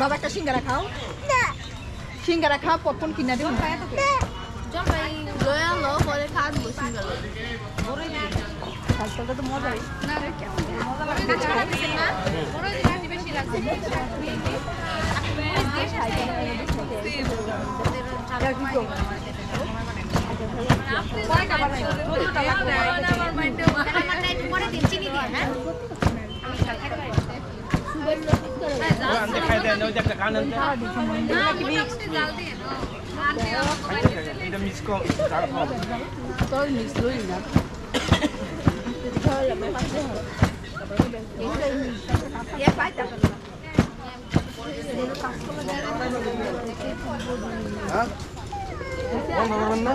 বাবা একটা সিঙ্গারা খাও। সিঙ্গারা খাও পপকর্ন কিনা দেবো। জলপাই লয়ে আনলো পরে কাটবো সিঙ্গেল তো মজাই। না কেমন মজা লাগে। না বড় দিন বেশি লাগছে পরে আমারটা একটু পরে দিন চিনি দিয়ে হ্যাঁ? পারি দেখাই দেন ওই যে একটা কান আনতে এটা মিস কম তার কম তোর মিক্স লই না হ্যাঁ বন্ধ করবেন না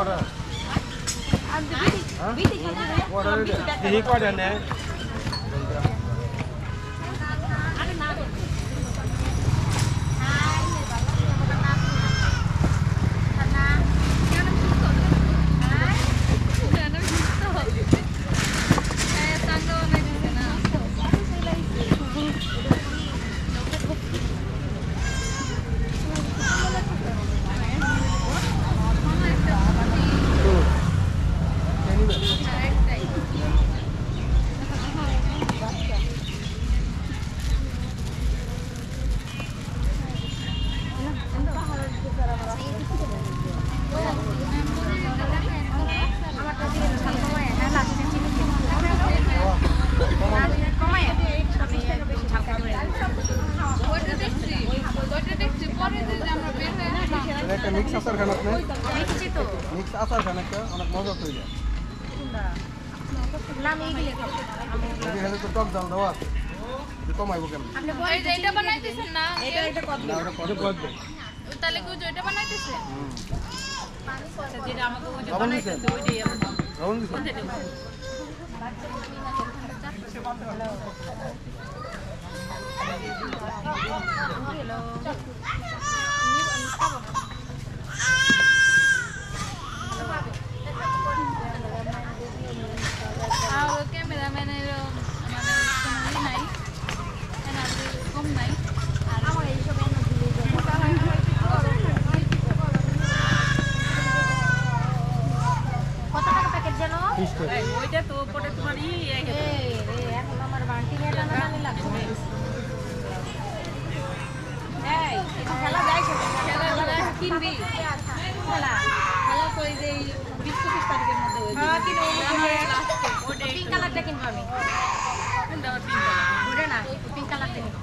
What are you doing? একটা মিক্স আচার খান আপনি। মিক্স আচার খান একটা অনেক মজা যায়। তো টক জাল দেওয়া আছে। কমাইবো এটা বানাইতেছেন না? এটা এটা কত তাহলে কেউ এটা বানাইতেছে Hello. তো পরে তোমার ই এখন আমার বান্টি নিয়ে টানাটানি লাগছে। এই খেলা যায় খেলা কিনবি। খেলা খেলা তো যে বিশ পঁচিশ তারিখের মধ্যে হয়ে কিনে ওটাই পিঙ্ক কালারটা কিনবো আমি। ওটা না পিঙ্ক কালারটা কিনবো।